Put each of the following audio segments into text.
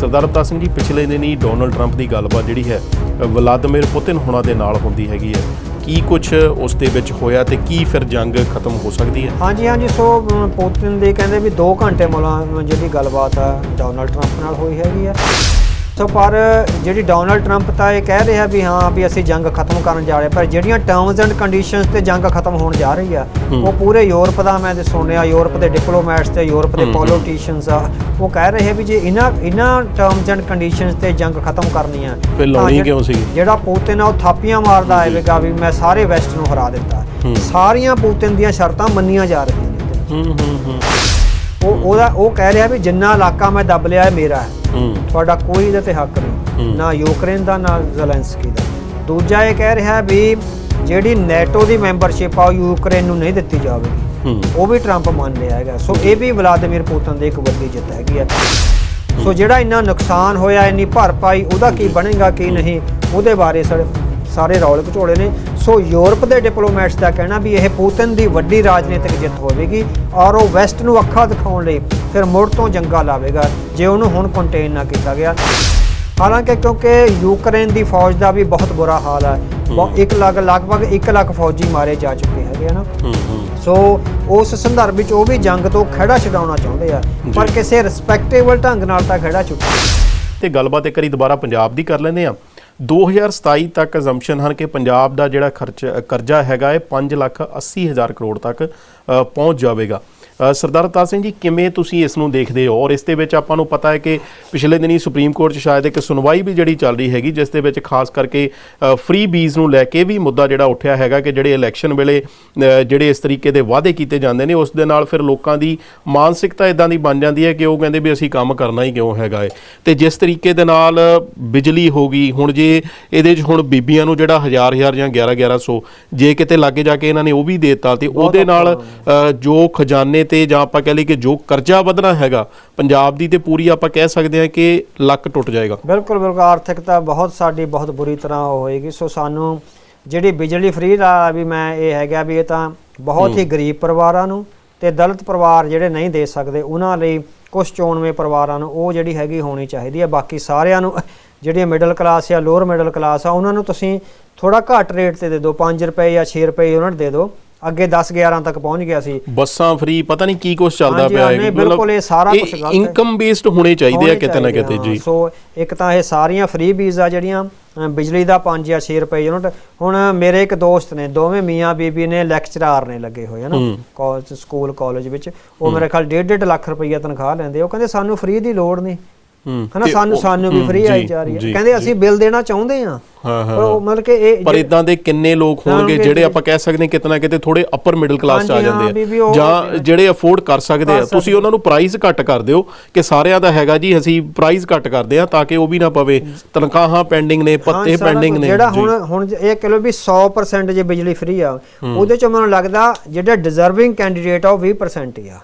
ਸਰਦਾਰ ਅਵਤਾਰ ਸਿੰਘ ਜੀ ਪਿਛਲੇ ਦਿਨ ਹੀ Donald Trump ਦੀ ਗੱਲਬਾਤ ਜਿਹੜੀ ਹੈ ਅ, ਵਲਾਦੀਮੀਰ ਪੁਤਿਨ ਹੋਣਾ ਦੇ ਨਾਲ ਹੁੰਦੀ ਹੈਗੀ ਹੈ। ਕੀ ਕੁਝ ਉਸ ਦੇ ਵਿੱਚ ਹੋਇਆ ਤੇ ਕੀ ਫਿਰ ਜੰਗ ਖਤਮ ਹੋ ਸਕਦੀ ਹੈ? ਹਾਂਜੀ ਹਾਂਜੀ ਸੋ ਪੁਤਿਨ ਦੀ ਕਹਿੰਦੇ ਵੀ 2 ਘੰਟੇ ਮੌਲਾ ਜਿਹੜੀ ਗੱਲਬਾਤ ਆ ਡੋਨਲਡ ਟਰੰਪ ਨਾਲ ਹੋਈ ਹੈਗੀ ਆ ਸੋ ਪਰ ਜਿਹੜੀ ਡੋਨਲਡ ਟਰੰਪ ਤਾਂ ਇਹ ਕਹਿ ਰਿਹਾ ਵੀ ਹਾਂ ਵੀ ਅਸੀਂ ਜੰਗ ਖਤਮ ਕਰਨ ਜਾ ਰਹੇ ਪਰ ਜਿਹੜੀਆਂ ਟਰਮਸ ਐਂਡ ਕੰਡੀਸ਼ਨਸ ਤੇ ਜੰਗ ਖਤਮ ਹੋਣ ਜਾ ਰਹੀ ਆ ਉਹ ਪੂਰੇ ਯੂਰਪ ਦਾ ਮੈਂ ਸੁਣਿਆ ਯੂਰਪ ਦੇ ਡਿਪਲੋਮੈਟਸ ਤੇ ਯੂਰਪ ਦੇ ਪੋਲੀਟੀਸ਼ੀਅਨਸ ਆ ਉਹ ਕਹਿ ਰਹੇ ਵੀ ਜੇ ਇਹਨਾਂ ਇਹਨਾਂ ਟਰਮਸ ਐਂਡ ਕੰਡੀਸ਼ਨਸ ਤੇ ਜੰਗ ਖਤਮ ਕਰਨੀ ਆ ਫਿਰ ਲਾਉਣੀ ਕਿਉਂ ਸੀਗੀ? ਜਿਹੜਾ ਪੁਤਿਨ ਆ ਉਹ ਥਾਪੀਆਂ ਮਾਰਦਾ ਆਏਗਾ ਵੀ ਮੈਂ ਸਾਰੇ ਵੈਸਟ ਨੂੰ ਹਰਾ ਦਿੱਤਾ। ਸਾਰੀਆਂ ਪੁਤਿਨ ਦੀਆਂ ਸ਼ਰਤਾਂ ਮੰਨੀਆਂ ਜਾ ਰਹੀਆਂ ਨੇ। ਹੂੰ ਹੂੰ ਹੂੰ। ਉਹ ਉਹਦਾ ਉਹ ਕਹਿ ਰਿਹਾ ਵੀ ਜਿੰਨਾ ਇਲਾਕਾ ਮੈਂ ਦੱਬ ਲਿਆ ਹੈ ਮੇਰਾ ਹੈ। ਤੁਹਾਡਾ ਕੋਈ ਇਹਦੇ ਤੇ ਹੱਕ ਨਹੀਂ। ਨਾ ਯੂਕਰੇਨ ਦਾ ਨਾ ਜ਼ੈਲੈਂਸਕੀ ਦਾ। ਦੂਜਾ ਇਹ ਕਹਿ ਰਿਹਾ ਵੀ ਜਿਹੜੀ ਨੈਟੋ ਦੀ ਮੈਂਬਰਸ਼ਿਪ ਆ ਉਹ ਯੂਕਰੇਨ ਨੂੰ ਨਹੀਂ ਦਿੱਤੀ ਜਾਵੇਗੀ। ਉਹ ਵੀ ਟਰੰਪ ਮੰਨ ਰਿਹਾ ਹੈਗਾ। ਸੋ ਇਹ ਵੀ ਵਲਾਦੀਮੀਰ ਪੁਤਿਨ ਦੀ ਇੱਕ ਵੱਡੀ ਜਿੱਤ ਹੈਗੀ ਹੈ ਸੋ ਜਿਹੜਾ ਇੰਨਾ ਨੁਕਸਾਨ ਹੋਇਆ ਇੰਨੀ ਭਰਪਾਈ ਉਹਦਾ ਕੀ ਬਣੇਗਾ ਕੀ ਨਹੀਂ ਉਹਦੇ ਬਾਰੇ ਸਰ ਸਾਰੇ ਰੌਲੇ ਘਚੋਲੇ ਨੇ। ਸੋ ਯੂਰਪ ਦੇ ਡਿਪਲੋਮੈਟਸ ਦਾ ਕਹਿਣਾ ਵੀ ਇਹ ਪੁਤਿਨ ਦੀ ਵੱਡੀ ਰਾਜਨੀਤਿਕ ਜਿੱਤ ਹੋਵੇਗੀ ਔਰ ਉਹ ਵੈਸਟ ਨੂੰ ਅੱਖਾਂ ਦਿਖਾਉਣ ਲਈ ਫਿਰ ਮੁੜ ਤੋਂ ਜੰਗਾ ਲਾਵੇਗਾ ਜੇ ਉਹਨੂੰ ਹੁਣ ਕੰਟੇਨ ਨਾ ਕੀਤਾ ਗਿਆ। ਹਾਲਾਂਕਿ ਕਿਉਂਕਿ ਯੂਕਰੇਨ ਦੀ ਫੌਜ ਦਾ ਵੀ ਬਹੁਤ ਬੁਰਾ ਹਾਲ ਹੈ। ਇੱਕ ਲੱਖ ਲਗਭਗ 1 ਲੱਖ ਫੌਜੀ ਮਾਰੇ ਜਾ ਚੁੱਕੇ ਹੈਗੇ ਹਨ ਸੋ ਉਸ ਸੰਦਰਭ ਵਿੱਚ ਉਹ ਵੀ ਜੰਗ ਤੋਂ ਖੜਾ ਛਡਾਉਣਾ ਚਾਹੁੰਦੇ ਆ ਪਰ ਕਿਸੇ ਰਿਸਪੈਕਟੇਬਲ ਢੰਗ ਨਾਲ ਤਾਂ ਖੜਾ ਚੁੱਕੇ ਤੇ ਗੱਲਬਾਤ ਇੱਕ ਵਾਰੀ ਦੁਬਾਰਾ ਪੰਜਾਬ ਦੀ ਕਰ ਲੈਂਦੇ ਆ 2027 ਤੱਕ ਅਜ਼ੰਪਸ਼ਨ ਹਨ ਕਿ ਪੰਜਾਬ ਦਾ ਜਿਹੜਾ ਖਰਚ ਕਰਜ਼ਾ ਹੈਗਾ ਇਹ 5 ਲੱਖ 80 ਹਜ਼ਾਰ ਕਰੋੜ ਤੱਕ ਪਹੁੰਚ ਜਾਵੇਗਾ। ਸਰਦਾਰ ਅਵਤਾਰ ਸਿੰਘ ਜੀ ਕਿਵੇਂ ਤੁਸੀਂ ਇਸ ਨੂੰ ਦੇਖਦੇ ਹੋ? ਔਰ ਇਸ ਦੇ ਵਿੱਚ ਆਪਾਂ ਨੂੰ ਪਤਾ ਹੈ ਕਿ ਪਿਛਲੇ ਦਿਨੀ ਸੁਪਰੀਮ ਕੋਰਟ 'ਚ ਸ਼ਾਇਦ ਇੱਕ ਸੁਣਵਾਈ ਵੀ ਜਿਹੜੀ ਚੱਲ ਰਹੀ ਹੈਗੀ ਜਿਸ ਦੇ ਵਿੱਚ ਖਾਸ ਕਰਕੇ ਫ੍ਰੀ ਬੀਜ਼ ਨੂੰ ਲੈ ਕੇ ਵੀ ਮੁੱਦਾ ਜਿਹੜਾ ਉੱਠਿਆ ਹੈਗਾ ਕਿ ਜਿਹੜੇ ਇਲੈਕਸ਼ਨ ਵੇਲੇ ਜਿਹੜੇ ਇਸ ਤਰੀਕੇ ਦੇ ਵਾਅਦੇ ਕੀਤੇ ਜਾਂਦੇ ਨੇ ਉਸ ਦੇ ਨਾਲ ਫਿਰ ਲੋਕਾਂ ਦੀ ਮਾਨਸਿਕਤਾ ਇਦਾਂ ਦੀ ਬਣ ਜਾਂਦੀ ਹੈ ਕਿ ਉਹ ਕਹਿੰਦੇ ਵੀ ਅਸੀਂ ਕੰਮ ਕਰਨਾ ਹੀ ਕਿਉਂ ਹੈਗਾ ਏ। ਤੇ ਜਿਸ ਤਰੀਕੇ ਦੇ ਨਾਲ ਬਿਜਲੀ ਹੋ ਗਈ ਹੁਣ ਜੇ ਇਹਦੇ 'ਚ ਹੁਣ ਬੀਬੀਆਂ ਨੂੰ ਜਿਹੜਾ ਹਜ਼ਾਰ ਹਜ਼ਾਰ ਜਾਂ 11 1100 ਜੇ ਕਿਤੇ ਲਾਗੇ ਜਾ ਕੇ ਇਹਨਾਂ ਨੇ ਉਹ ਵੀ ਦੇਤਾ ਤੇ ਉਹਦੇ ਨਾਲ ਜੋ ਖਜ਼ਾਨੇ ਤੇ ਜਾਂ ਆਪਾਂ ਕਹਿ ਲਈ ਕਿ ਜੋ ਕਰਜ਼ਾ ਵਧਣਾ ਹੈਗਾ ਪੰਜਾਬ ਦੀ ਤੇ ਪੂਰੀ ਆਪਾਂ ਕਹਿ ਸਕਦੇ ਹਾਂ ਕਿ ਲੱਕ ਟੁੱਟ ਜਾਏਗਾ। ਬਿਲਕੁਲ ਬਿਲਕੁਲ। ਆਰਥਿਕਤਾ ਬਹੁਤ ਸਾਡੀ ਬਹੁਤ ਬੁਰੀ ਤਰ੍ਹਾਂ ਹੋਏਗੀ। ਸੋ ਸਾਨੂੰ ਜਿਹੜੀ ਬਿਜਲੀ ਫ੍ਰੀ ਦਾ ਵੀ ਮੈਂ ਇਹ ਹੈਗਾ ਵੀ ਇਹ ਤਾਂ ਬਹੁਤ ਹੀ ਗਰੀਬ ਪਰਿਵਾਰਾਂ ਨੂੰ ਤੇ ਦਲਿਤ ਪਰਿਵਾਰ ਜਿਹੜੇ ਨਹੀਂ ਦੇ ਸਕਦੇ ਉਹਨਾਂ ਲਈ ਕੁਝ ਚੋਣਵੇਂ ਪਰਿਵਾਰਾਂ ਨੂੰ ਉਹ ਜਿਹੜੀ ਹੈਗੀ ਹੋਣੀ ਚਾਹੀਦੀ ਹੈ। ਬਾਕੀ ਸਾਰਿਆਂ ਨੂੰ ਜਿਹੜੀ ਮਿਡਲ ਕਲਾਸ ਜਾਂ ਲੋਅਰ ਮਿਡਲ ਕਲਾਸ ਆ ਉਹਨਾਂ ਨੂੰ ਤੁਸੀਂ ਥੋੜਾ ਘੱਟ ਰੇਟ ਤੇ ਦੇ ਦਿਓ। 5 ਰੁਪਏ ਜਾਂ 6 ਰੁਪਏ ਉਹਨਾਂ ਨੂੰ ਦੇ ਦਿਓ। ਅੱਗੇ 10 11 ਤੱਕ ਪਹੁੰਚ ਗਿਆ ਸੀ। ਬੱਸਾਂ ਫ੍ਰੀ ਪਤਾ ਨਹੀਂ ਕੀ ਕੁਝ ਚੱਲਦਾ ਪਿਆ ਹਾਂ, ਬਿਲਕੁਲ ਇਹ ਸਾਰਾ ਕੁਛ ਗਲਤ ਹੈ। ਇਨਕਮ ਬੇਸਡ ਹੋਣੇ ਚਾਹੀਦੇ ਆ ਕਿਤੇ ਨਾ ਕਿਤੇ। ਜੀ। ਸੋ ਇੱਕ ਤਾਂ ਇਹ ਸਾਰੀਆਂ ਫ੍ਰੀ ਬੀਜ਼ ਆ ਜਿਹੜੀਆਂ ਬਿਜਲੀ ਦਾ 5 ਜਾਂ 6 ਰੁਪਏ ਯੂਨਿਟ ਹੁਣ ਮੇਰੇ ਇੱਕ ਦੋਸਤ ਨੇ ਦੋਵੇਂ ਮੀਆਂ ਬੀਬੀ ਨੇ ਲੈਕਚਰਾਰ ਨੇ ਲੱਗੇ ਹੋਏ ਹਨ ਕਾਲਜ ਸਕੂਲ ਕਾਲਜ ਵਿੱਚ। ਉਹ ਮੇਰੇ ਖਿਆਲ 1.5 ਲੱਖ ਰੁਪਈਆ ਤਨਖਾਹ ਲੈਂਦੇ ਉਹ ਕਹਿੰਦੇ ਸਾਨੂੰ ਫ੍ਰੀ ਦੀ ਲੋੜ ਨਹੀਂ। ਹਨਾ ਸਾਨੂੰ ਸਾਨੂੰ ਵੀ ਫ੍ਰੀ ਆਈ ਜੀ, ਰਹੀ ਹੈ। ਕਹਿੰਦੇ ਅਸੀਂ ਬਿੱਲ ਦੇਣਾ ਚਾਹੁੰਦੇ ਹਾਂ। ਹਾਂ ਹਾਂ। ਪਰ ਉਹ ਮਤਲਬ ਕਿ ਇਹ ਪਰ ਇਦਾਂ ਦੇ ਕਿੰਨੇ ਲੋਕ ਹੋਣਗੇ ਜਿਹੜੇ। ਆਪਾਂ ਕਹਿ ਸਕਦੇ ਕਿਤਨਾ ਕਿਤੇ ਥੋੜੇ ਅਪਰ ਮਿਡਲ ਕਲਾਸ ਚ ਆ ਜਾਂਦੇ ਆ। ਜਾਂ ਜਿਹੜੇ ਅਫੋਰਡ ਕਰ ਸਕਦੇ ਆ। ਤੁਸੀਂ ਉਹਨਾਂ ਨੂੰ ਪ੍ਰਾਈਸ ਘੱਟ ਕਰ ਦਿਓ ਕਿ ਸਾਰਿਆਂ ਦਾ ਹੈਗਾ ਜੀ ਅਸੀਂ ਪ੍ਰਾਈਸ ਘੱਟ ਕਰਦੇ ਆ ਤਾਂ ਕਿ ਉਹ ਵੀ ਨਾ ਪਵੇ। ਤਨਖਾਹਾਂ ਪੈਂਡਿੰਗ ਨੇ ਪੱਤੇ ਪੈਂਡਿੰਗ ਨੇ। ਜਿਹੜਾ। ਹੁਣ ਹੁਣ ਇਹ ਕਹ ਲਓ ਵੀ 100% ਜੇ ਬਿਜਲੀ ਫ੍ਰੀ ਆ ਉਹਦੇ ਚ ਮੈਨੂੰ ਲੱਗਦਾ ਜਿਹੜਾ ਡਿਜ਼ਰਵਿੰਗ ਕੈਂਡੀਡੇਟ ਆ ਉਹ 20% ਹੀ ਆ।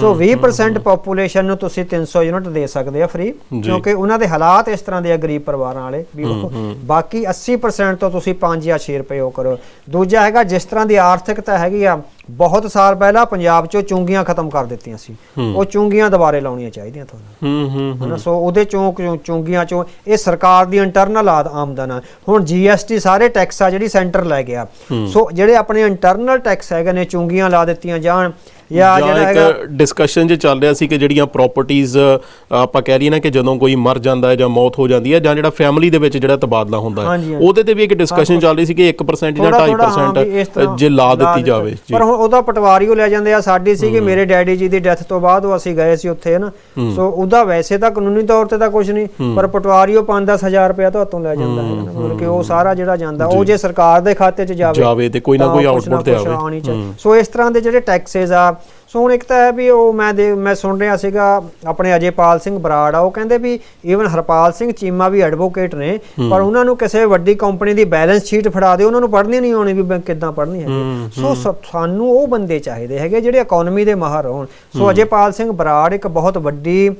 ਸੋ 20% ਪੋਪੂਲੇਸ਼ਨ ਨੂੰ ਤੁਸੀਂ 300 ਯੂਨਿਟ ਦੇ ਸਕਦੇ ਆ ਫ੍ਰੀ ਕਿਉਂਕਿ ਉਹਨਾਂ ਦੇ ਹਾਲਾਤ ਇਸ ਤਰ੍ਹਾਂ ਦੇ ਆ ਗਰੀਬ ਪਰਿਵਾਰਾਂ ਵਾਲੇ ਵੀ ਉਹ ਬਾਕੀ 80% ਤੋਂ ਤੁਸੀਂ 5 ਜਾਂ 6 ਰੁਪਏ ਉਹ ਕਰੋ। ਦੂਜਾ ਹੈਗਾ ਜਿਸ ਤਰ੍ਹਾਂ ਦੀ ਆਰਥਿਕਤਾ ਹੈਗੀ ਆ ਬਹੁਤ ਸਾਲ ਪਹਿਲਾਂ ਪੰਜਾਬ 'ਚੋਂ ਚੁੰਗੀਆਂ ਖਤਮ ਕਰ ਦਿੱਤੀਆਂ ਸੀ। ਉਹ ਚੁੰਗੀਆਂ ਦੁਬਾਰੇ ਲਾਉਣੀਆਂ ਚਾਹੀਦੀਆਂ ਤੁਹਾਨੂੰ। ਹੂੰ ਹੂੰ ਸੋ ਉਹਦੇ ਚੋਂ ਚੁੰਗੀਆਂ ਚੋਂ ਇਹ ਸਰਕਾਰ ਦੀ ਇੰਟਰਨਲ ਆਮਦਨ ਆ। ਹੁਣ ਜੀਐਸਟੀ ਸਾਰੇ ਟੈਕਸ ਆ ਜਿਹੜੀ ਸੈਂਟਰ ਲੈ ਗਿਆ। ਸੋ ਜਿਹੜੇ ਆਪਣੇ ਇੰਟਰਨਲ ਟੈਕਸ ਹੈਗੇ ਨੇ ਚੁੰਗੀਆਂ ਲਾ ਦਿੱਤੀਆਂ ਜਾਣ ਜਾਂ ਜਿਹੜਾ ਹੈਗਾ ਇੱਕ ਡਿਸਕਸ਼ਨ ਜੇ ਚੱਲ ਰਿਹਾ ਸੀ ਕਿ ਜਿਹੜੀਆਂ ਪ੍ਰਾਪਰਟੀਆਂ ਆਪਾਂ ਕਹਿ ਲਈਏ ਨਾ ਕਿ ਜਦੋਂ ਕੋਈ ਮਰ ਜਾਂਦਾ ਹੈ ਜਾਂ ਮੌਤ ਹੋ ਜਾਂਦੀ ਹੈ ਜਾਂ ਜਿਹੜਾ ਫੈਮਿਲੀ ਦੇ ਵਿੱਚ ਜਿਹੜਾ ਤਬਾਦਲਾ ਹੁੰਦਾ ਹੈ। ਉਹਦੇ ਤੇ ਵੀ ਇੱਕ ਡਿਸਕਸ਼ਨ ਚੱਲ ਰਹੀ ਸੀ ਕਿ 1% ਜਾਂ ਥੋੜ੍ਹਾ- ਥੋੜ੍ਹਾ ਹਾਂ ਵੀ ਇਸ 2.5% ਤਰ੍ਹਾਂ ਜੇ ਲਾ ਦਿੱਤੀ ਜਾਵੇ। ਪਰ ਹੁਣ ਉਹਦਾ ਪਟਵਾਰੀ ਉਹ ਲੈ ਜਾਂਦੇ ਆ। ਸਾਡੀ ਸੀ ਕਿ ਮੇਰੇ ਡੈਡੀ ਜੀ ਦੀ ਡੈਥ ਤੋਂ ਬਾਅਦ ਉਹ ਅਸੀਂ ਗਏ ਸੀ ਉੱਥੇ ਨਾ ਸੋ ਉਹਦਾ ਵੈਸੇ ਤਾਂ ਕਾਨੂੰਨੀ ਤੌਰ ਤੇ ਤਾਂ ਕੁਝ ਨਹੀਂ ਪਰ ਪਟਵਾਰੀ ਉਹ 5-10 ਹਜ਼ਾਰ ਰੁਪਇਆ ਤੋਂ ਹੱਥੋਂ ਲੈ ਜਾਂਦਾ ਹੈ ਮਤਲਬ ਕਿ ਉਹ ਸਾਰਾ ਜਿਹੜਾ ਜਾਂਦਾ ਉਹ ਜੇ। ਸਰਕਾਰ ਦੇ ਖਾਤੇ 'ਚ ਜਾਵੇ ਜਾਵੇ ਤੇ ਕੋਈ ਨਾ ਕੋਈ output ਤੇ ਆਵੇ। ਸੋ ਇਸ ਤਰ੍ਹਾਂ ਦੇ ਜਿਹੜੇ ਟੈਕਸਸ ਆ ਸੋ ਹੁਣ ਇੱਕ ਤਾਂ ਹੈ ਵੀ ਉਹ ਮੈਂ ਦੇ ਮੈਂ ਸੁਣ ਰਿਹਾ ਸੀਗਾ ਆਪਣੇ ਅਜੇਪਾਲ ਸਿੰਘ ਬਰਾੜ ਆ ਉਹ ਕਹਿੰਦੇ ਵੀ ਈਵਨ ਹਰਪਾਲ ਸਿੰਘ ਚੀਮਾ ਵੀ ਐਡਵੋਕੇਟ ਨੇ ਪਰ ਉਹਨਾਂ ਨੂੰ ਕਿਸੇ ਵੱਡੀ ਕੰਪਨੀ ਦੀ ਬੈਲੈਂਸ ਸ਼ੀਟ ਫੜਾ ਦਿਓ ਉਹਨਾਂ ਨੂੰ ਪੜ੍ਹਨੀ ਨਹੀਂ ਆਉਣੀ ਵੀ ਬੈਂਕ ਕਿੱਦਾਂ ਪੜ੍ਹਨੀ ਹੈ ਸੋ ਸਾਨੂੰ ਉਹ ਬੰਦੇ ਚਾਹੀਦੇ ਹੈਗੇ ਜਿਹੜੇ ਇਕਨੋਮੀ ਦੇ ਮਾਹਰ ਹੋਣ। ਸੋ ਅਜੇਪਾਲ ਸਿੰਘ ਬਰਾੜ ਇੱਕ ਬਹੁਤ ਵੱਡੀ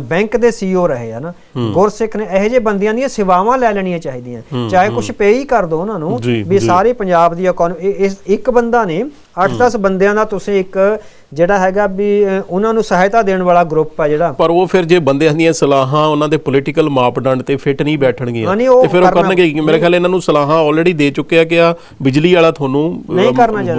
ਬੈਂਕ ਦੇ ਸੀਈਓ ਰਹੇ ਆ ਨਾ। ਗੁਰਸਿੱਖ ਨੇ ਇਹੋ ਜਿਹੇ ਬੰਦਿਆਂ ਦੀਆਂ ਸੇਵਾਵਾਂ ਲੈ ਲੈਣੀਆਂ ਚਾਹੀਦੀਆਂ। ਚਾਹੇ ਕੁਝ ਪੇ ਹੀ ਕਰ ਦੋ ਉਹਨਾਂ ਨੂੰ ਵੀ ਸਾਰੀ ਪੰਜਾਬ ਦੀ ਇਕਨੋਮੀ ਇਸ ਇੱਕ ਬੰਦਾ ਨੇ 8-10 ਬੰਦਿਆਂ ਦਾ ਤੁਸੀਂ ਇੱਕ ਜਿਹੜਾ ਹੈਗਾ ਵੀ ਉਹਨਾਂ ਨੂੰ ਸਹਾਇਤਾ ਦੇਣ ਵਾਲਾ ਗਰੁੱਪ ਆ ਜਿਹੜਾ। ਪਰ ਉਹ ਫਿਰ ਜੇ ਬੰਦਿਆਂ ਦੀਆਂ ਸਲਾਹਾਂ ਉਹਨਾਂ ਦੇ ਪੋਲੀਟੀਕਲ ਮਾਪਦੰਡ ਤੇ ਫਿੱਟ ਨਹੀਂ ਬੈਠਣਗੀਆਂ ਤੇ ਫਿਰ ਉਹ ਕਰਨਾ- ਕਰਨਗੇ ਕੀ? ਮੇਰੇ ਖਿਆਲ ਇਹਨਾਂ ਨੂੰ ਸਲਾਹਾਂ ਆਲਰੇਡੀ ਦੇ ਚੁੱਕਿਆ ਕਿ ਆ ਬਿਜਲੀ ਵਾਲਾ ਤੁਹਾਨੂੰ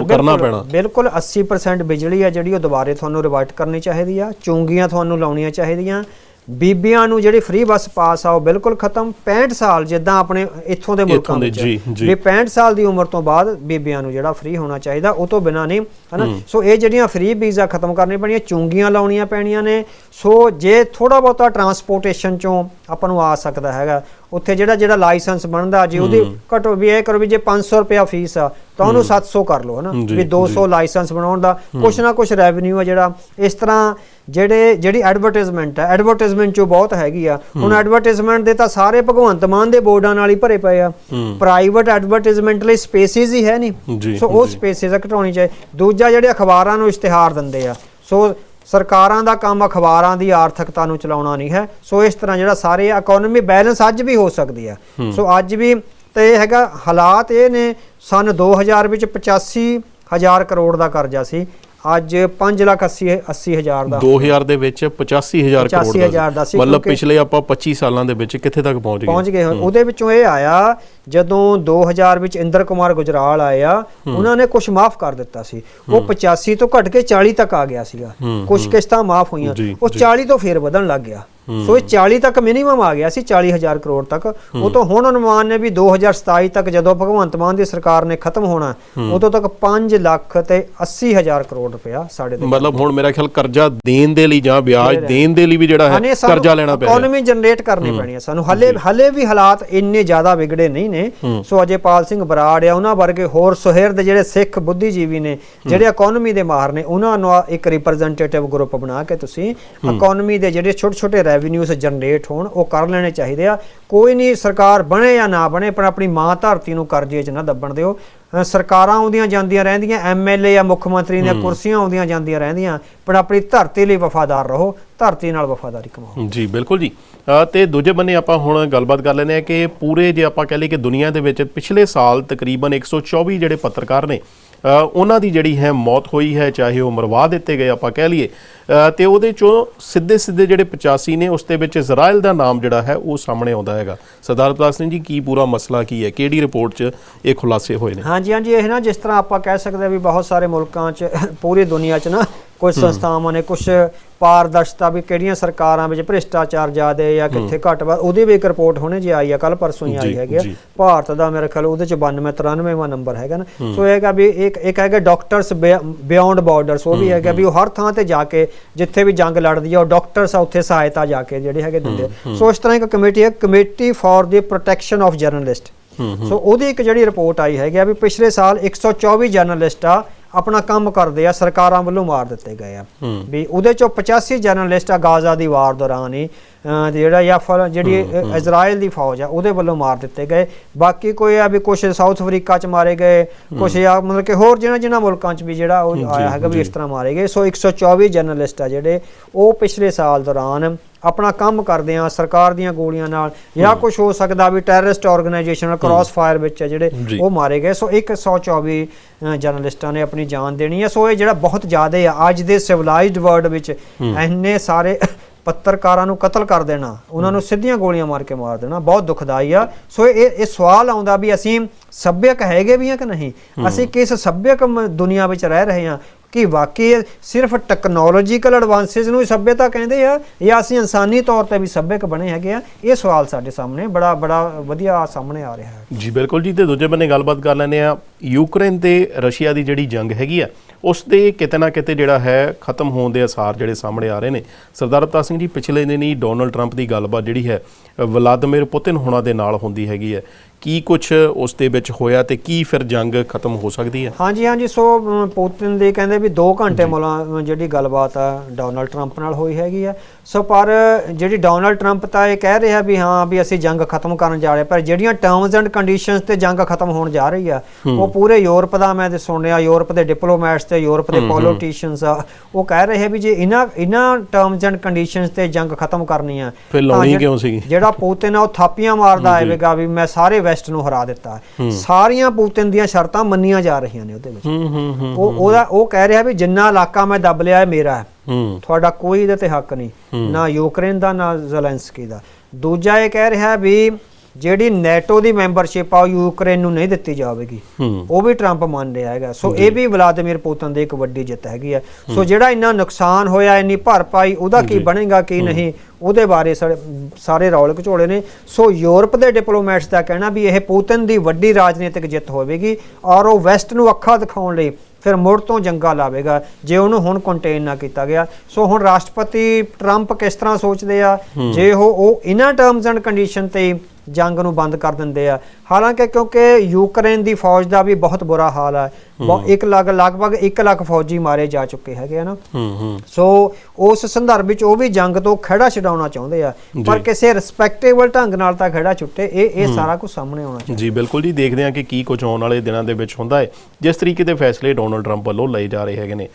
ਕਰਨਾ ਪੈਣਾ। ਬਿਲਕੁਲ 80% ਬਿਜਲੀ ਆ ਜਿਹੜੀ ਉਹ ਦੁਬਾਰੇ ਤੁਹਾਨੂੰ ਰਿਵਰਟ ਕਰਨੀ ਚਾਹੀਦੀ ਆ ਚੁੰਗੀਆਂ ਤੁਹਾਨੂੰ ਲਾਉਣੀਆਂ ਚਾਹੀਦੀਆਂ ਬੀਬੀਆਂ ਨੂੰ ਜਿਹੜੀ ਫ੍ਰੀ ਬੱਸ ਪਾਸ ਆ ਉਹ ਬਿਲਕੁਲ ਖਤਮ। 65 ਸਾਲ ਜਿੱਦਾਂ ਆਪਣੇ ਇੱਥੋਂ ਦੇ ਮੁਲਕਾਂ ਵਿੱਚ। ਵੀ 65 ਸਾਲ ਦੀ ਉਮਰ ਤੋਂ ਬਾਅਦ ਬੀਬੀਆਂ ਨੂੰ ਜਿਹੜਾ ਫ੍ਰੀ ਹੋਣਾ ਚਾਹੀਦਾ ਉਹ ਤੋਂ ਬਿਨਾ ਨਹੀਂ ਹਨਾ? ਸੋ ਇਹ ਜਿਹੜੀਆਂ ਫ੍ਰੀ ਵੀਜ਼ਾ ਖਤਮ ਕਰਨੇ ਪੈਣੀਆਂ ਚੁੰਗੀਆਂ ਲਾਉਣੀਆਂ ਪੈਣੀਆਂ ਨੇ। ਸੋ ਜੇ ਥੋੜਾ ਬਹੁਤਾ ਟਰਾਂਸਪੋਰਟੇਸ਼ਨ ਚੋਂ ਆਪਾਂ ਨੂੰ ਆ ਸਕਦਾ ਹੈਗਾ। ਉੱਥੇ ਜਿਹੜਾ ਜਿਹੜਾ ਲਾਇਸੈਂਸ ਬਣਦਾ ਜੇ ਉਹਦੀ ਘਟੋ ਵੀ ਇਹ ਕਰੋ ਵੀ ਜੇ 500 ਰੁਪਿਆ ਫੀਸ ਆ ਤਾਂ ਉਹਨੂੰ 700 ਕਰ ਲਓ ਹਨਾ? ਵੀ 200 ਲਾਇਸੈਂਸ ਬਣਾਉਣ ਦਾ ਕੁਛ ਨਾ ਕੁਛ ਰੈਵਨਿਊ ਆ ਜਿਹੜਾ। ਇਸ ਤਰ੍ਹਾਂ ਜਿਹੜੇ ਜਿਹੜੀ ਐਡਵਰਟਾਈਜ਼ਮੈਂਟ ਹੈ ਐਡਵਰਟਾਈਜ਼ਮੈਂਟ ਚੋਂ ਬਹੁਤ ਹੈਗੀ ਆ। ਹੁਣ ਐਡਵਰਟਾਈਜ਼ਮੈਂਟ ਦੇ ਤਾਂ ਸਾਰੇ ਭਗਵੰਤ ਮਾਨ ਦੇ ਬੋਰਡਾਂ ਨਾਲ ਹੀ ਭਰੇ ਪਏ ਆ। ਪ੍ਰਾਈਵੇਟ ਐਡਵਰਟਾਈਜ਼ਮੈਂਟ ਲਈ ਸਪੇਸਿਸ ਹੀ ਹੈ ਨਹੀਂ। ਸੋ ਉਹ। ਸਪੇਸਿਸ ਘਟਾਉਣੀ ਚਾਹੀਦੀ ਦੂਜਾ ਜਿਹੜੇ ਅਖਬਾਰਾਂ ਨੂੰ ਇਸ਼ਤਿਹਾਰ ਦਿੰਦੇ ਆ। ਸੋ ਸਰਕਾਰਾਂ ਦਾ ਕੰਮ ਅਖਬਾਰਾਂ ਦੀ ਆਰਥਿਕਤਾ ਨੂੰ ਚਲਾਉਣਾ ਨਹੀਂ ਹੈ। ਸੋ ਇਸ ਤਰ੍ਹਾਂ ਜਿਹੜਾ ਸਾਰੇ ਇਕਨੋਮੀ ਬੈਲੈਂਸ ਅੱਜ ਵੀ ਹੋ ਸਕਦੀ ਆ ਸੋ ਅੱਜ ਵੀ ਤੇ ਇਹ ਹੈਗਾ ਹਾਲਾਤ ਇਹ ਨੇ ਸਨ 2000 ਵਿੱਚ 85 ਹਜ਼ਾਰ ਕਰੋੜ ਦਾ ਕਰਜ਼ਾ ਸੀ। ਅੱਜ 5 ਲੱਖ 80 80 ਹਜ਼ਾਰ ਦਾ। 2000 ਦੇ ਵਿੱਚ 85000 ਕਰੋੜ 85,000 ਦਾ ਮਤਲਬ ਪਿਛਲੇ ਆਪਾਂ 25 ਸਾਲਾਂ ਦੇ ਵਿੱਚ ਕਿੱਥੇ ਤੱਕ ਪਹੁੰਚ ਗਏ? ਪਹੁੰਚ ਗਏ। ਉਹਦੇ ਵਿੱਚੋਂ ਇਹ ਆਇਆ ਜਦੋਂ 2000 ਵਿੱਚ ਇੰਦਰ ਕੁਮਾਰ ਗੁਜਰਾਲ ਆਇਆ ਉਹਨਾਂ ਨੇ ਕੁਝ ਮਾਫ ਕਰ ਦਿੱਤਾ ਸੀ। ਉਹ 85 ਤੋਂ ਘਟ ਕੇ 40 ਤੱਕ ਆ ਗਿਆ ਸੀਗਾ। ਕੁਝ ਕਿਸ਼ਤਾਂ ਮਾਫ ਹੋਈਆਂ। ਉਹ ਜੀ। 40 ਤੋਂ ਫੇਰ ਵਧਣ ਲੱਗ ਗਿਆ। ਸੋ ਇਹ 40 ਤੱਕ ਮਿਨੀਮਮ ਆ ਗਿਆ ਸੀ 40000 ਕਰੋੜ ਤੱਕ। ਉਹ ਤੋਂ ਹੁਣ ਅਨੁਮਾਨ ਨੇ ਵੀ 2027 ਤੱਕ ਜਦੋਂ ਭਗਵੰਤ ਮਾਨ ਦੀ ਸਰਕਾਰ ਨੇ ਖਤਮ ਹੋਣਾ ਉਦੋਂ ਤੱਕ 5 ਲੱਖ ਤੇ 80000 ਕਰੋੜ ਰੁਪਇਆ ਸਾਡੇ ਦੇ ਮਤਲਬ ਹੁਣ ਮੇਰਾ ਖਿਆਲ ਕਰਜ਼ਾ ਦੇਣ ਦੇ ਲਈ ਜਾਂ ਵਿਆਜ ਦੇਣ ਦੇ ਲਈ ਵੀ ਜਿਹੜਾ ਹੈ ਕਰਜ਼ਾ ਲੈਣਾ ਪੈ ਰਿਹਾ। ਇਕਨੋਮੀ ਜਨਰੇਟ ਕਰਨੀ ਪੈਣੀ ਹੈ ਸਾਨੂੰ। ਹਲੇ ਹਲੇ ਵੀ ਹਾਲਾਤ ਇੰਨੇ ਜ਼ਿਆਦਾ ਵਿਗੜੇ ਨਹੀਂ ਨੇ। ਸੋ ਅਜੇਪਾਲ ਸਿੰਘ ਬਰਾੜ ਆ ਉਹਨਾਂ ਵਰਗੇ ਹੋਰ ਸੁਹਿਰਦ ਜਿਹੜੇ ਸਿੱਖ ਬੁੱਧੀਜੀਵੀ ਨੇ ਜਿਹੜੇ ਇਕਨੋਮੀ ਦੇ ਮਾਹਰ ਨੇ ਉਹਨਾਂ ਨੂੰ ਇੱਕ ਰਿਪਰੈਜ਼ੈਂਟੇਟਿਵ ਗਰੁੱਪ ਬਣਾ ਕੇ ਤੁਸੀਂ ਇਕਨੋਮੀ ਦੇ ਜਿਹੜੇ ਛੋਟੇ ਛੋਟੇ ਰੈਵਨਿਊਸ ਜਨਰੇਟ ਹੋਣ ਉਹ ਕਰ ਲੈਣੇ ਚਾਹੀਦੇ ਆ। ਕੋਈ ਨਹੀਂ ਸਰਕਾਰ ਬਣੇ ਜਾਂ ਨਾ ਬਣੇ ਪਰ ਆਪਣੀ ਮਾਂ ਧਰਤੀ ਨੂੰ ਕਰਜ਼ੇ 'ਚ ਨਾ ਦੱਬਣ ਦਿਓ। ਸਰਕਾਰਾਂ ਆਉਂਦੀਆਂ ਜਾਂਦੀਆਂ ਰਹਿੰਦੀਆਂ ਐਮਐਲਏ ਜਾਂ ਮੁੱਖ ਮੰਤਰੀ ਦੀਆਂ ਕੁਰਸੀਆਂ ਆਉਂਦੀਆਂ ਜਾਂਦੀਆਂ ਰਹਿੰਦੀਆਂ ਪਰ ਆਪਣੀ ਧਰਤੀ ਲਈ ਵਫਾਦਾਰ ਰਹੋ ਧਰਤੀ ਨਾਲ ਵਫਾਦਾਰੀ ਕਮਾਓ। ਜੀ ਬਿਲਕੁਲ ਜੀ। ਤੇ ਦੂਜੇ ਬੰਨੇ ਆਪਾਂ ਹੁਣ ਗੱਲਬਾਤ ਕਰ ਲੈਂਦੇ ਆ ਕਿ ਪੂਰੇ ਜੇ ਆਪਾਂ ਕਹ ਲਈਏ ਕਿ ਦੁਨੀਆ ਦੇ ਵਿੱਚ ਪਿਛਲੇ ਸਾਲ ਤਕਰੀਬਨ 124 ਜਿਹੜੇ ਪੱਤਰਕਾਰ ਨੇ ਉਹਨਾਂ ਦੀ ਜਿਹੜੀ ਹੈ ਮੌਤ ਹੋਈ ਹੈ ਚਾਹੇ ਉਹ ਮਰਵਾ ਦਿੱਤੇ ਗਏ ਆਪਾਂ ਕਹਿ ਲਈਏ ਤੇ ਉਹਦੇ ਚੋਂ ਸਿੱਧੇ ਸਿੱਧੇ ਜਿਹੜੇ 85 ਨੇ ਉਸ ਦੇ ਵਿੱਚ ਇਜ਼ਰਾਈਲ ਦਾ ਨਾਮ ਜਿਹੜਾ ਹੈ ਉਹ ਸਾਹਮਣੇ ਆਉਂਦਾ ਹੈਗਾ। ਸਰਦਾਰ ਪ੍ਰਤਾਪ ਸਿੰਘ ਜੀ ਕੀ ਪੂਰਾ ਮਸਲਾ ਕੀ ਹੈ? ਕਿਹੜੀ ਰਿਪੋਰਟ 'ਚ ਇਹ ਖੁਲਾਸੇ ਹੋਏ ਨੇ? ਹਾਂਜੀ ਹਾਂਜੀ ਇਹ ਨਾ ਜਿਸ ਤਰ੍ਹਾਂ ਆਪਾਂ ਕਹਿ ਸਕਦੇ ਵੀ ਬਹੁਤ ਸਾਰੇ ਮੁਲਕਾਂ 'ਚ ਪੂਰੀ ਦੁਨੀਆ 'ਚ ਨਾ ਕੁਝ ਸੰਸਥਾਵਾਂ ਨੇ ਕੁਝ ਪਾਰਦਰਸ਼ਤਾ ਵੀ ਕਿਹੜੀਆਂ ਸਰਕਾਰਾਂ ਵਿੱਚ ਭ੍ਰਿਸ਼ਟਾਚਾਰ ਜ਼ਿਆਦਾ ਹੈ। ਜਾਂ ਕਿੱਥੇ ਘੱਟ ਵਾ ਉਹਦੀ ਵੀ ਇੱਕ ਰਿਪੋਰਟ ਹੁਣੇ ਜੀ ਆਈ ਆ ਕੱਲ ਪਰਸੋਂ ਹੀ ਆਈ ਹੈਗੀ ਆ। ਭਾਰਤ ਦਾ ਮੇਰੇ ਖਿਆਲ ਉਹਦੇ ਚ 92 93ਵਾਂ ਨੰਬਰ ਹੈਗਾ ਨਾ। ਸੋ ਇਹ ਹੈਗਾ ਵੀ ਇੱਕ ਇੱਕ ਹੈਗਾ ਡਾਕਟਰਸ ਬਿਯੋਂਡ ਬਾਰਡਰਸ ਉਹ ਵੀ ਹੈਗਾ ਵੀ ਉਹ ਹਰ ਥਾਂ ਤੇ ਜਾ ਕੇ ਜਿੱਥੇ ਵੀ ਜੰਗ ਲੜਦੀ ਆ ਉਹ ਡਾਕਟਰਸ ਆ ਉੱਥੇ ਸਹਾਇਤਾ ਜਾ ਕੇ ਜਿਹੜੇ ਹੈਗੇ ਦਿੰਦੇ। ਸੋ ਇਸ ਤਰ੍ਹਾਂ ਇੱਕ ਕਮੇਟੀ ਹੈ committee for the protection of journalist so ਉਹਦੀ ਇੱਕ ਜਿਹੜੀ ਰਿਪੋਰਟ ਆਈ ਹੈਗੀ ਆ ਵੀ ਪਿਛਲੇ ਸਾਲ 124 ਜਰਨਲਿਸਟ ਆ ਆਪਣਾ ਕੰਮ ਕਰਦੇ ਆ ਸਰਕਾਰਾਂ ਵੱਲੋਂ ਮਾਰ ਦਿੱਤੇ ਗਏ ਆ। ਵੀ ਉਹਦੇ ਚੋਂ 85 ਜਰਨਲਿਸਟ ਆ ਗਾਜ਼ਾ ਦੀ ਵਾਰ ਦੌਰਾਨ ਹੀ। ਜਿਹੜਾ ਜਾਂ ਫਿਰ ਜਿਹੜੀ ਇਜ਼ਰਾਈਲ ਦੀ ਫੌਜ ਆ ਉਹਦੇ ਵੱਲੋਂ ਮਾਰ ਦਿੱਤੇ ਗਏ। ਬਾਕੀ ਕੋਈ ਆ ਵੀ ਕੁਝ ਸਾਊਥ ਅਫਰੀਕਾ ਚ ਮਾਰੇ ਗਏ ਕੁਝ ਆ ਮਤਲਬ ਕਿ ਹੋਰ ਜਿਹਨਾਂ ਜਿਹਨਾਂ ਮੁਲਕਾਂ ਚ ਵੀ ਜਿਹੜਾ ਉਹ ਆਇਆ ਹੈਗਾ ਵੀ ਇਸ ਤਰ੍ਹਾਂ ਮਾਰੇ ਗਏ। ਸੋ 124 ਜਰਨਲਿਸਟ ਆ ਜਿਹੜੇ ਉਹ ਪਿਛਲੇ ਸਾਲ ਦੌਰਾਨ ਆਪਣਾ ਕੰਮ ਕਰਦੇ ਆ ਸਰਕਾਰ ਦੀਆਂ ਗੋਲੀਆਂ ਨਾਲ ਜਾਂ ਕੁਝ ਹੋ ਸਕਦਾ ਵੀ ਟੈਰਰਿਸਟ ਆਰਗੇਨਾਈਜੇਸ਼ਨ ਕ੍ਰਾਸ ਫਾਇਰ ਵਿੱਚ ਆ ਜਿਹੜੇ। ਉਹ ਮਾਰੇ ਗਏ। ਸੋ 124 ਅ, ਜਰਨਲਿਸਟਾਂ ਨੇ ਆਪਣੀ ਜਾਨ ਦੇਣੀ ਹੈ ਸੋ ਇਹ ਜਿਹੜਾ ਬਹੁਤ ਜ਼ਿਆਦਾ ਆ ਅੱਜ ਦੇ ਸਿਵਲਾਈਜ਼ਡ ਵਰਲਡ ਵਿੱਚ ਇੰਨੇ ਸਾਰੇ ਪੱਤਰਕਾਰਾਂ ਨੂੰ ਕਤਲ ਕਰ ਦੇਣਾ ਉਹਨਾਂ ਨੂੰ ਸਿੱਧੀਆਂ ਗੋਲੀਆਂ ਮਾਰ ਕੇ ਮਾਰ ਦੇਣਾ ਬਹੁਤ ਦੁਖਦਾਈ ਆ। ਸੋ ਇਹ ਇਹ ਸਵਾਲ ਆਉਂਦਾ ਵੀ ਅਸੀਂ ਸੱਭਿਅਕ ਹੈਗੇ ਵੀ ਆ ਕਿ ਨਹੀਂ? ਅਸੀਂ ਕਿਸ ਸੱਭਿਅਕ ਦੁਨੀਆ ਵਿੱਚ ਰਹਿ ਰਹੇ ਹਾਂ? ਕਿ ਵਾਕਈ ਸਿਰਫ ਟੈਕਨੋਲੋਜੀਕਲ ਐਡਵਾਂਸਸ ਨੂੰ ਹੀ ਸੱਭਿਅਤਾ ਕਹਿੰਦੇ ਆ ਜਾਂ ਅਸੀਂ ਇਨਸਾਨੀ ਤੌਰ ਤੇ ਵੀ ਸੱਭਿਅਕ ਬਣੇ ਹੈਗੇ ਆ ਇਹ ਸਵਾਲ ਸਾਡੇ ਸਾਹਮਣੇ ਬੜਾ ਬੜਾ ਵਧੀਆ ਸਾਹਮਣੇ ਆ ਰਿਹਾ ਹੈ। ਜੀ ਬਿਲਕੁਲ ਜੀ ਤੇ ਦੂਜੇ ਬੰਨੇ ਗੱਲਬਾਤ ਕਰ ਲੈਂਦੇ ਆ ਯੂਕਰੇਨ ਤੇ ਰਸ਼ੀਆ ਦੀ ਜਿਹੜੀ ਜੰਗ ਹੈਗੀ ਆ ਉਸ ਦੇ ਕਿਤੇ ਨਾ ਕਿਤੇ ਜਿਹੜਾ ਹੈ ਖਤਮ ਹੋਣ ਦੇ ਅਸਾਰ ਜਿਹੜੇ ਸਾਹਮਣੇ ਆ ਰਹੇ ਨੇ। ਸਰਦਾਰ ਅਵਤਾਰ ਸਿੰਘ ਜੀ ਪਿਛਲੇ ਦਿਨ ਹੀ ਡੋਨਲਡ ਟਰੰਪ ਦੀ ਗੱਲਬਾਤ ਜਿਹੜੀ ਹੈ ਅ, ਵਲਾਦੀਮੀਰ ਪੁਤਿਨ ਹੋਣਾ ਦੇ ਨਾਲ ਹੁੰਦੀ ਹੈਗੀ ਹੈ। ਕੀ ਕੁਝ ਉਸ ਦੇ ਵਿੱਚ ਹੋਇਆ ਤੇ ਕੀ ਫਿਰ ਜੰਗ ਖਤਮ ਹੋ ਸਕਦੀ ਹੈ? ਹਾਂਜੀ ਹਾਂਜੀ ਸੋ ਪੁਤਿਨ ਦੇ ਕਹਿੰਦੇ ਵੀ 2 ਘੰਟੇ ਮੁਲਾ ਜਿਹੜੀ ਗੱਲਬਾਤ ਆ ਡੋਨਲਡ ਟਰੰਪ ਨਾਲ ਹੋਈ ਹੈਗੀ ਆ। ਸੋ ਪਰ ਜਿਹੜੀ ਡੋਨਲਡ ਟਰੰਪ ਤਾਂ ਇਹ ਕਹਿ ਰਿਹਾ ਵੀ ਹਾਂ ਵੀ ਅਸੀਂ ਜੰਗ ਖਤਮ ਕਰਨ ਜਾ ਰਹੇ ਪਰ ਜਿਹੜੀਆਂ ਟਰਮਸ ਐਂਡ ਕੰਡੀਸ਼ਨਸ ਤੇ ਜੰਗ ਖਤਮ ਹੋਣ ਜਾ ਰਹੀ ਆ ਉਹ ਪੂਰੇ ਯੂਰਪ ਦਾ ਮੈਂ ਤੇ ਸੁਣਿਆ ਯੂਰਪ ਦੇ ਡਿਪਲੋਮੈਟਸ ਤੇ ਯੂਰਪ ਦੇ ਪੋਲੀਟੀਸ਼ੀਅਨਸ ਆ ਉਹ ਕਹਿ ਰਹੇ ਵੀ ਜੇ ਇਹਨਾਂ ਇਹਨਾਂ ਟਰਮਸ ਐਂਡ ਕੰਡੀਸ਼ਨਸ ਤੇ ਜੰਗ ਖਤਮ ਕਰਨੀ ਆ ਫਿਰ ਲਾਉਣੀ ਕਿਉਂ ਸੀਗੀ? ਜਿਹੜਾ ਪੁਤਿਨ ਆ ਉਹ ਥਾਪੀਆਂ ਮਾਰਦਾ ਆਏਗਾ ਵੀ ਮੈਂ ਸਾਰੇ ਵੈਸਟ ਨੂੰ ਹਰਾ ਦਿੱਤਾ। ਸਾਰੀਆਂ ਪੂਤਨ ਦੀਆਂ ਸ਼ਰਤਾਂ ਮੰਨੀਆਂ ਜਾ ਰਹੀਆਂ ਨੇ ਉਹਦੇ ਵਿੱਚ। ਹੂੰ ਹੂੰ ਹੂੰ ਉਹ ਉਹਦਾ ਉਹ ਕਹਿ ਰਿਹਾ ਵੀ ਜਿੰਨਾ ਇਲਾਕਾ ਮੈਂ ਦੱਬ ਲਿਆ ਇਹ ਮੇਰਾ ਹੈ। ਹੂੰ। ਤੁਹਾਡਾ ਕੋਈ ਇਹਦੇ ਤੇ ਹੱਕ ਨਹੀਂ। ਨਾ ਯੂਕਰੇਨ ਦਾ ਨਾ ਜ਼ੈਲੈਂਸਕੀ ਦਾ। ਦੂਜਾ ਇਹ ਕਹਿ ਰਿਹਾ ਵੀ ਜਿਹੜੀ ਨੈਟੋ ਦੀ ਮੈਂਬਰਸ਼ਿਪ ਆ ਉਹ ਯੂਕਰੇਨ ਨੂੰ ਨਹੀਂ ਦਿੱਤੀ ਜਾਵੇਗੀ। ਉਹ ਵੀ ਟਰੰਪ ਮੰਨ ਰਿਹਾ ਹੈਗਾ। ਸੋ ਇਹ ਵੀ ਵਲਾਦੀਮੀਰ ਪੁਤਨ ਦੀ ਇੱਕ ਵੱਡੀ ਜਿੱਤ ਹੈਗੀ ਹੈ। ਸੋ ਜਿਹੜਾ ਇੰਨਾ ਨੁਕਸਾਨ ਹੋਇਆ ਇੰਨੀ ਭਰਪਾਈ ਉਹਦਾ ਕੀ ਬਣੇਗਾ ਕੀ ਨਹੀਂ ਉਹਦੇ ਬਾਰੇ ਸਾਰੇ- ਰੌਲ ਘਚੋਲੇ ਨੇ। ਸੋ ਯੂਰਪ ਦੇ ਡਿਪਲੋਮੈਟਸ ਦਾ ਕਹਿਣਾ ਵੀ ਇਹ ਪੁਤਨ ਦੀ ਵੱਡੀ ਰਾਜਨੀਤਿਕ ਜਿੱਤ ਹੋਵੇਗੀ ਔਰ ਉਹ ਵੈਸਟ ਨੂੰ ਅੱਖਾਂ ਦਿਖਾਉਣ ਲਈ ਫਿਰ ਮੁੜ ਤੋਂ ਜੰਗਾ ਲਾਵੇਗਾ ਜੇ ਉਹਨੂੰ ਹੁਣ ਕੰਟੇਨ ਨਾ ਕੀਤਾ ਗਿਆ। ਸੋ ਹੁਣ ਰਾਸ਼ਟਰਪਤੀ ਟਰੰਪ ਕਿਸ ਤਰ੍ਹਾਂ ਸੋਚਦੇ ਆ? ਜੇ ਉਹ ਉਹ ਇਨਾਂ ਟਰਮਸ ਐਂਡ ਕੰਡੀਸ਼ਨ ਤੇ ਜੰਗ ਨੂੰ ਬੰਦ ਕਰ ਦਿੰਦੇ ਆ। ਹਾਲਾਂਕਿ ਕਿਉਂਕਿ ਯੂਕਰੇਨ ਦੀ ਫੌਜ ਦਾ ਵੀ ਬਹੁਤ ਬੁਰਾ ਹਾਲ ਹੈ। ਬਹੁਤ ਇੱਕ ਲੱਖ ਲਗਭਗ 1 ਲੱਖ ਫੌਜੀ ਮਾਰੇ ਜਾ ਚੁੱਕੇ ਹੈਗੇ ਆ ਨਾ। ਹੂੰ ਹੂੰ। ਸੋ ਉਸ ਸੰਦਰਭ ਵਿੱਚ ਉਹ ਵੀ ਜੰਗ ਤੋਂ ਖੜਾ ਛਡਾਉਣਾ ਚਾਹੁੰਦੇ ਆ। ਪਰ ਕਿਸੇ ਰਿਸਪੈਕਟੇਬਲ ਢੰਗ ਨਾਲ ਤਾਂ ਖੜਾ ਛੁੱਟੇ ਇਹ ਇਹ ਸਾਰਾ ਕੁਝ ਸਾਹਮਣੇ ਆਉਣਾ ਚਾਹੀਦਾ। ਜੀ ਬਿਲਕੁਲ ਜੀ। ਦੇਖਦੇ ਹਾਂ ਕਿ ਕੀ ਕੁਝ ਆਉਣ ਵਾਲੇ ਦਿਨਾਂ ਦੇ ਵਿੱਚ ਹੁੰਦਾ ਹੈ। ਜਿਸ ਤਰੀਕੇ ਦੇ ਫੈਸਲੇ ਡੋਨਲਡ ਟਰੰਪ ਵੱਲੋਂ ਲਏ ਜਾ ਰਹੇ ਹੈਗੇ ਨੇ।